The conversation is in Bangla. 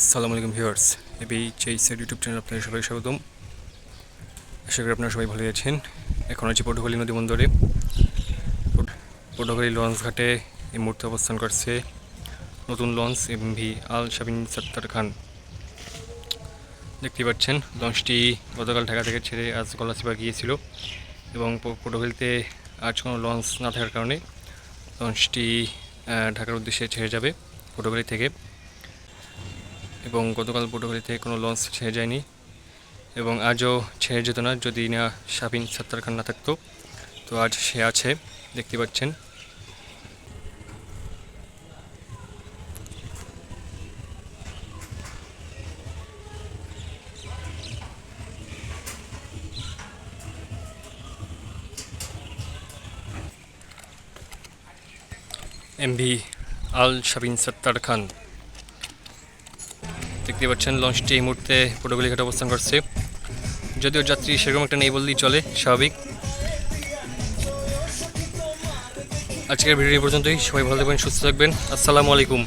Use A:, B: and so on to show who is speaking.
A: আসসালামু আলাইকুম ভিউয়ার্স এবি চেইসের ইউটিউব চ্যানেল আপনাদের সবাই স্বাগতম। আশা করি আপনারা সবাই ভালো আছেন। এখন আছি পটুখালী নদী বন্দরে। পট- পটুখালী লঞ্চ ঘাটে এই মুহূর্তে অবস্থান করছে নতুন launch M V Al Shabin Sattar Khan. দেখতে পাচ্ছেন, লঞ্চটি গতকাল ঢাকা থেকে ছেড়ে আজ গলাচিপা গিয়েছিল এবং পটুখালীতে আজ কোনো লঞ্চ না থাকার কারণে লঞ্চটি ঢাকার উদ্দেশ্যে ছেড়ে যাবে পটুখালী থেকে। এবং গতকাল পটুখালী থেকে কোনো লঞ্চ ছেড়ে যায়নি এবং আজও ছেড়ে যেত না যদি না শাবিন সত্তার খান না থাকতো। তো আজ সে আছে, দেখতে পাচ্ছেন। এমভি আল শাবিন সত্তার খান। দেখতে পাচ্ছেন, লঞ্চটি এই মুহূর্তে পটুগুলি ঘাটে অবস্থান করছে। যদিও যাত্রী সেরকম একটা নেই বললেই চলে, স্বাভাবিক। আজকের ভিডিও পর্যন্তই। সবাই ভালো থাকবেন, সুস্থ থাকবেন। আসসালামু আলাইকুম।